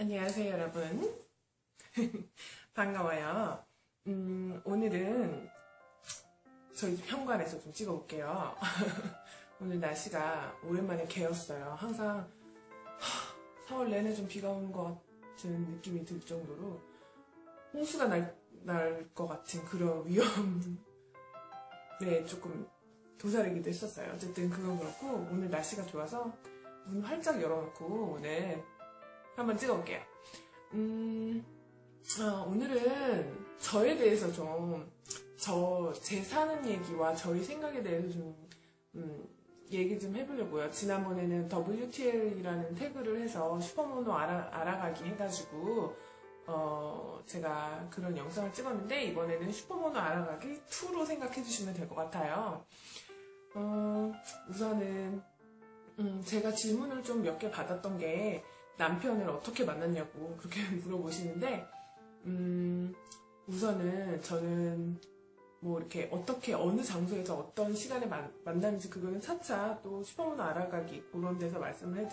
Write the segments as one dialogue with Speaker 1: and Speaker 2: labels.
Speaker 1: 안녕하세요, 여러분. 반가워요. 음, 오늘은 저희 집 현관에서 좀 찍어볼게요. 오늘 날씨가 오랜만에 개었어요. 항상 4월 내내 좀 비가 오는 것 같은 느낌이 들 정도로 홍수가 날, 날것 같은 그런 위험에 조금 도사리기도 했었어요. 어쨌든 그건 그렇고 오늘 날씨가 좋아서 문 활짝 열어놓고 오늘 한번 찍어볼게요. 음, 어, 오늘은 저에 대해서 좀, 저, 제 사는 얘기와 저희 생각에 대해서 좀, 음, 얘기 좀 해보려고요. 지난번에는 WTL이라는 태그를 해서 슈퍼모노 알아, 알아가기 해가지고, 어, 제가 그런 영상을 찍었는데, 이번에는 슈퍼모노 알아가기 2로 생각해주시면 될 것 같아요. 어, 우선은, 음, 제가 질문을 좀 몇 개 받았던 게, 남편을 어떻게 만났냐고 그렇게 물어보시는데, 음, 우선은 저는 뭐 이렇게 어떻게 어느 장소에서 어떤 시간에 만, 만나는지 그거는 차차 또 슈퍼모노 알아가기 그런 데서 말씀을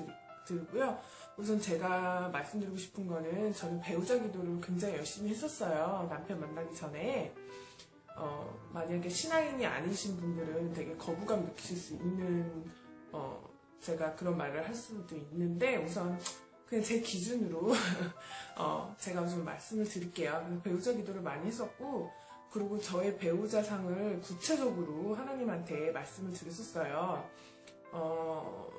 Speaker 1: 해드리고요. 우선 제가 말씀드리고 싶은 거는 저는 배우자 기도를 굉장히 열심히 했었어요. 남편 만나기 전에. 어, 만약에 신앙인이 아니신 분들은 되게 거부감 느끼실 수 있는, 어, 제가 그런 말을 할 수도 있는데 우선 그냥 제 기준으로 어, 제가 좀 말씀을 드릴게요. 배우자 기도를 많이 했었고 그리고 저의 배우자 상을 구체적으로 하나님한테 말씀을 드렸었어요. 어,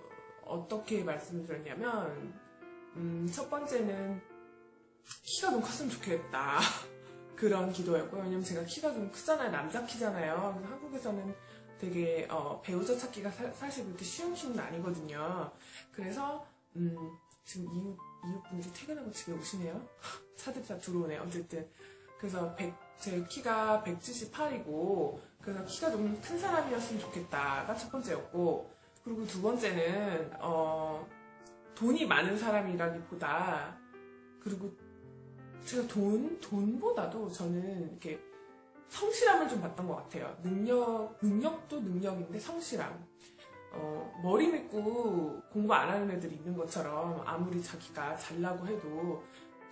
Speaker 1: 어떻게 말씀을 드렸냐면 음, 첫 번째는 키가 좀 컸으면 좋겠다. 그런 기도였고요. 왜냐면 제가 키가 좀 크잖아요. 남자 키잖아요. 그래서 한국에서는 되게 어, 배우자 찾기가 사, 실 그렇게 쉬운 쉬운 아니거든요. 그래서 음, 지금 이웃, 이웃분들이 퇴근하고 집에 오시네요. 차들차 들어오네. 어쨌든. 그래서 100, 제 키가 178이고, 그래서 키가 좀 큰 사람이었으면 좋겠다가 첫 번째였고, 그리고 두 번째는, 어, 돈이 많은 사람이라기보다, 그리고 제가 돈, 돈보다도 저는 이렇게 성실함을 좀 봤던 것 같아요. 능력, 능력도 능력인데 성실함. 어, 머리 믿고 공부 안 하는 애들이 있는 것처럼 아무리 자기가 잘나고 해도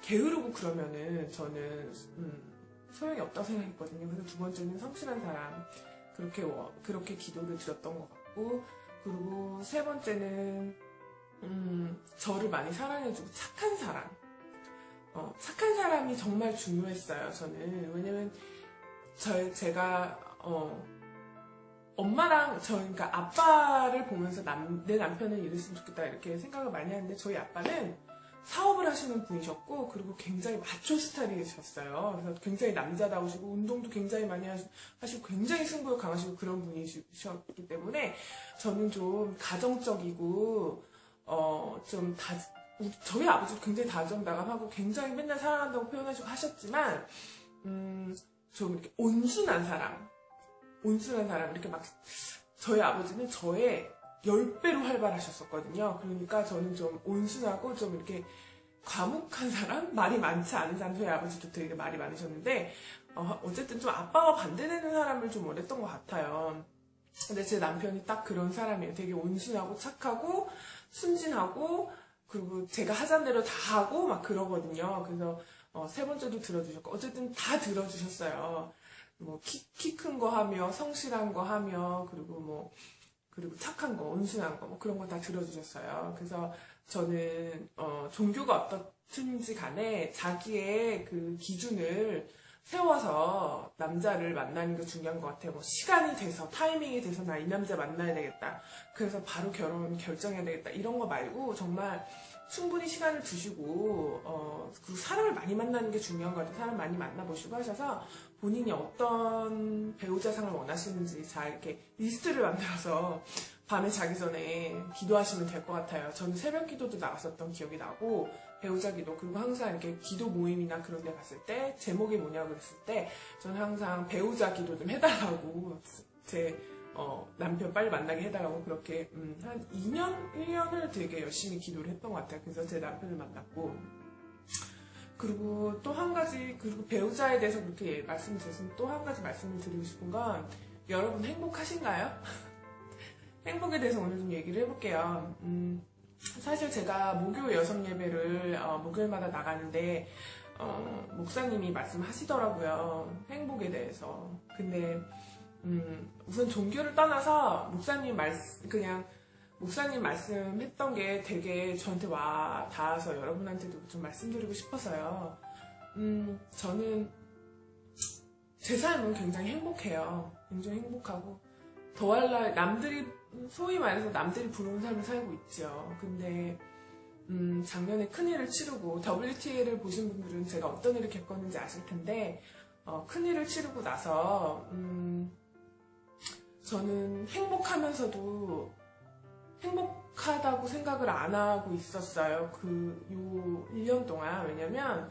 Speaker 1: 게으르고 그러면은 저는 음, 소용이 없다고 생각했거든요. 그래서 두 번째는 성실한 사람 그렇게 그렇게 기도를 드렸던 것 같고 그리고 세 번째는 음, 저를 많이 사랑해주고 착한 사람 어, 착한 사람이 정말 중요했어요. 저는 왜냐면 저 제가 어, 엄마랑 저 그러니까 아빠를 보면서 남, 내 남편은 이랬으면 좋겠다 이렇게 생각을 많이 하는데 저희 아빠는 사업을 하시는 분이셨고 그리고 굉장히 마초 스타일이셨어요. 그래서 굉장히 남자다우시고 운동도 굉장히 많이 하시고 굉장히 승부욕 강하시고 그런 분이셨기 때문에 저는 좀 가정적이고 어좀 다 저희 아버지 굉장히 다정다감하고 굉장히 맨날 사랑한다고 표현하시고 하셨지만 음 좀 이렇게 온순한 사람 온순한 사람 이렇게 막 저희 아버지는 저의 10배로 활발하셨었거든요. 그러니까 저는 좀 온순하고 좀 이렇게 과묵한 사람? 말이 많지 않은 사람, 저희 아버지도 되게 말이 많으셨는데, 어, 어쨌든 좀 아빠와 반대되는 사람을 좀 원했던 것 같아요. 근데 제 남편이 딱 그런 사람이에요. 되게 온순하고 착하고, 순진하고, 그리고 제가 하자는 대로 다 하고, 막 그러거든요. 그래서, 어, 세 번째도 들어주셨고, 어쨌든 다 들어주셨어요. 뭐, 키, 키큰 거 하며, 성실한 거 하며, 그리고 뭐, 그리고 착한 거, 온순한 거, 뭐 그런 거 다 들어주셨어요. 그래서 저는, 어, 종교가 어떻든지 간에 자기의 그 기준을 세워서 남자를 만나는 게 중요한 것 같아요. 뭐 시간이 돼서, 타이밍이 돼서 나 이 남자 만나야 되겠다. 그래서 바로 결혼 결정해야 되겠다. 이런 거 말고 정말 충분히 시간을 두시고 어, 그리고 사람을 많이 만나는 게 중요한 것 같아요. 사람 많이 만나보시고 하셔서 본인이 어떤 배우자상을 원하시는지 잘 이렇게 리스트를 만들어서 밤에 자기 전에 기도하시면 될 것 같아요. 저는 새벽 기도도 나갔었던 기억이 나고 배우자 기도 그리고 항상 이렇게 기도 모임이나 그런 데 갔을 때 제목이 뭐냐고 그랬을 때 저는 항상 배우자 기도 좀 해달라고 제 어, 남편 빨리 만나게 해달라고 그렇게 음, 한 2년, 1년을 되게 열심히 기도를 했던 것 같아요. 그래서 제 남편을 만났고 그리고 또 한 가지 그리고 배우자에 대해서 그렇게 말씀드렸으면 또 한 가지 말씀을 드리고 싶은 건 여러분 행복하신가요? 행복에 대해서 오늘 좀 얘기를 해볼게요. 음, 사실 제가 목요 여성 예배를 어, 목요일마다 나가는데 어, 목사님이 말씀하시더라고요. 행복에 대해서. 근데 음, 우선 종교를 떠나서 목사님 말씀 그냥 목사님 말씀했던 게 되게 저한테 와 닿아서 여러분한테도 좀 말씀드리고 싶어서요. 음, 저는 제 삶은 굉장히 행복해요. 굉장히 행복하고 더할 날 남들이 소위 말해서 남들이 부러운 삶을 살고 있죠. 근데 음, 작년에 큰일을 치르고 WTA를 보신 분들은 제가 어떤 일을 겪었는지 아실 텐데 어, 큰일을 치르고 나서 음, 저는 행복하면서도 행복하다고 생각을 안 하고 있었어요. 그, 요 1년 동안. 왜냐면,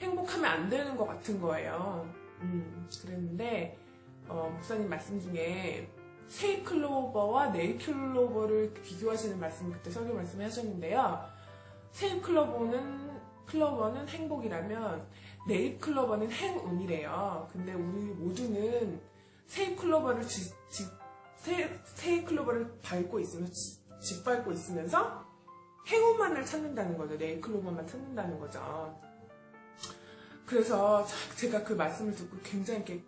Speaker 1: 행복하면 안 되는 것 같은 거예요. 음, 그랬는데, 어, 목사님 말씀 중에, 세이 클로버와 네이 클로버를 비교하시는 말씀, 그때 설교 말씀 하셨는데요. 세이 클로버는, 클로버는 행복이라면, 네이클로버는 행운이래요. 근데 우리 모두는 세이클로버를 지, 지, 세, 세이클로버를 밟고 있으면서 짓밟고 있으면서 행운만을 찾는다는 거죠. 네이클로버만 찾는다는 거죠. 그래서 제가 그 말씀을 듣고 굉장히 이렇게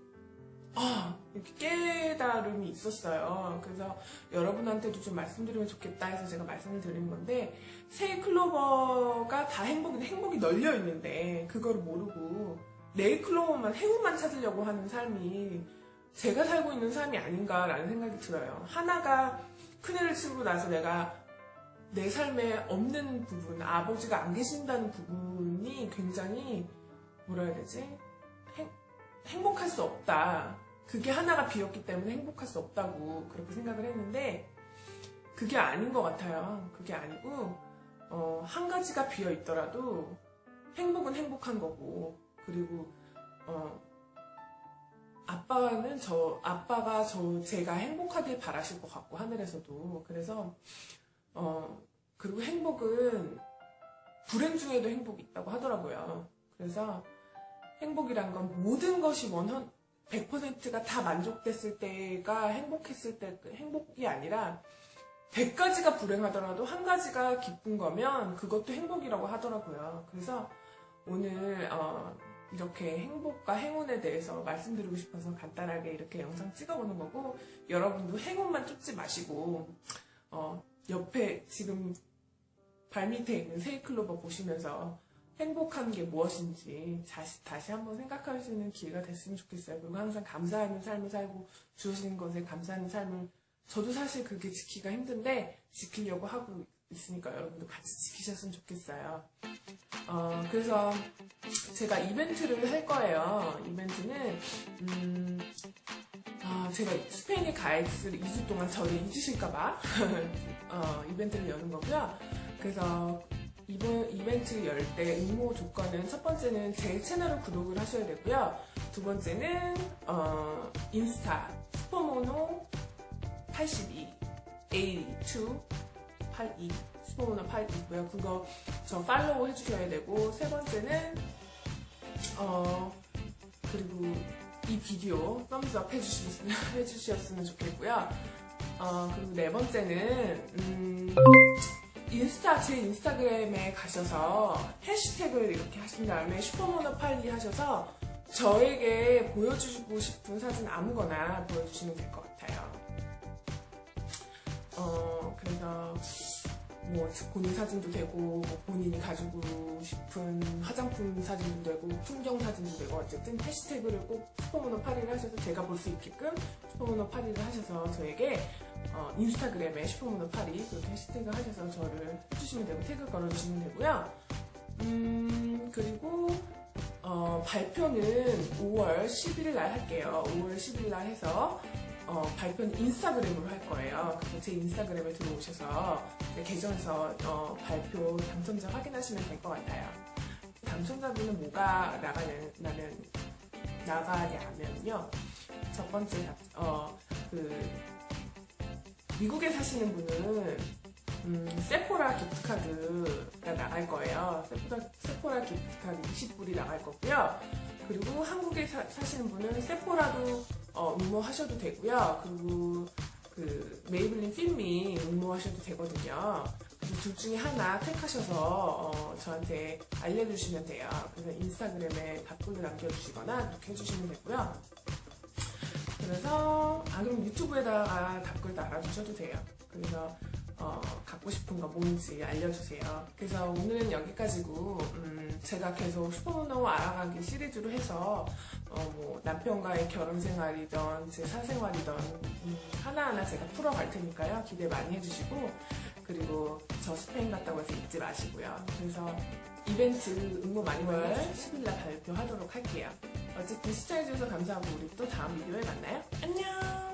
Speaker 1: 아, 이렇게 깨달음이 있었어요. 그래서 여러분한테도 좀 말씀드리면 좋겠다 해서 제가 말씀을 드리는 건데 세이클로버가 다 행복인데 행복이 널려 있는데 그거를 모르고 네이클로버만 행운만 찾으려고 하는 삶이 제가 살고 있는 삶이 아닌가라는 생각이 들어요. 하나가 큰일을 치고 나서 내가 내 삶에 없는 부분, 아버지가 안 계신다는 부분이 굉장히 뭐라 해야 되지? 행, 행복할 수 없다. 그게 하나가 비었기 때문에 행복할 수 없다고 그렇게 생각을 했는데 그게 아닌 것 같아요. 그게 아니고 어, 한 가지가 비어 있더라도 행복은 행복한 거고 그리고 어, 아빠는 저 아빠가 저 제가 행복하길 바라실 것 같고 하늘에서도 그래서 어 그리고 행복은 불행 중에도 행복이 있다고 하더라고요. 그래서 행복이란 건 모든 것이 원한 100%가 다 만족됐을 때가 행복했을 때 행복이 아니라 100가지가 불행하더라도 한 가지가 기쁜 거면 그것도 행복이라고 하더라고요. 그래서 오늘 어 이렇게 행복과 행운에 대해서 말씀드리고 싶어서 간단하게 이렇게 영상 찍어보는 거고 여러분도 행운만 쫓지 마시고 어, 옆에 지금 발밑에 있는 세이클로버 보시면서 행복한 게 무엇인지 다시, 다시 한번 생각할 수 있는 기회가 됐으면 좋겠어요. 그리고 항상 감사하는 삶을 살고 주어진 것에 감사하는 삶을 저도 사실 그게 지키기가 힘든데 지키려고 하고 있으니까 여러분도 같이 지키셨으면 좋겠어요. 어, 그래서 제가 이벤트를 할 거예요. 이벤트는, 음, 아, 제가 스페인에 가 있을 2주 동안 저를 잊으실까봐, 어, 이벤트를 여는 거고요. 그래서 이번 이벤트 열 때 응모 조건은 첫 번째는 제 채널을 구독을 하셔야 되고요. 두 번째는, 어, 인스타, 슈퍼모노 82, 82, 82, 슈퍼모노 82고요. 그거 저 팔로우 해주셔야 되고, 세 번째는, 어, 그리고 이 비디오 썸스업 해주셨으면, 해주셨으면 좋겠고요. 어, 그리고 네 번째는, 음, 인스타, 제 인스타그램에 가셔서 해시태그를 이렇게 하신 다음에 슈퍼모노82 하셔서 저에게 보여주고 싶은 사진 아무거나 보여주시면 될 것 같아요. 어, 그래서 뭐 본인 사진도 되고 뭐 본인이 가지고 싶은 화장품 사진도 되고 풍경 사진도 되고 어쨌든 해시태그를 꼭 슈퍼모노 8위를 하셔서 제가 볼 수 있게끔 슈퍼모노 8위를 하셔서 저에게 어, 인스타그램에 슈퍼모노 8위 그렇게 해시태그 하셔서 저를 해주시면 되고 태그 걸어주시면 되고요. 음 그리고 어, 발표는 5월 11일 날 할게요. 5월 11일 날 해서 어, 발표는 인스타그램으로 할 거예요. 그래서 제 인스타그램에 들어오셔서 제 계정에서 어, 발표 당첨자 확인하시면 될 것 같아요. 당첨자분은 뭐가 나가냐면 나가냐면요. 첫 번째 어, 그 미국에 사시는 분은 음, 세포라 기프트카드가 나갈 거예요. 세포라, 세포라 기프트카드 20불이 나갈 거고요. 그리고 한국에 사, 시는 분은 세포라도 어, 응모하셔도 되고요. 그리고 그 메이블린 필미 응모하셔도 되거든요. 둘 중에 하나 택하셔서 어, 저한테 알려주시면 돼요. 그래서 인스타그램에 답글을 남겨주시거나 이렇게 해주시면 되고요. 그래서 아 그럼 유튜브에다가 답글 달아주셔도 돼요. 그래서 어, 갖고 싶은 거 뭔지 알려주세요. 그래서 오늘은 여기까지고 음, 제가 계속 슈퍼노 알아가기 시리즈로 해서 어, 뭐 남편과의 결혼 생활이던 제 사생활이던 음, 하나하나 제가 풀어갈 테니까요. 기대 많이 해주시고 그리고 저 스페인 갔다고 해서 잊지 마시고요. 그래서 이벤트 응모 많이 월 10일날 발표하도록 할게요. 어쨌든 시청해주셔서 감사하고 우리 또 다음 비디오에 만나요. 안녕!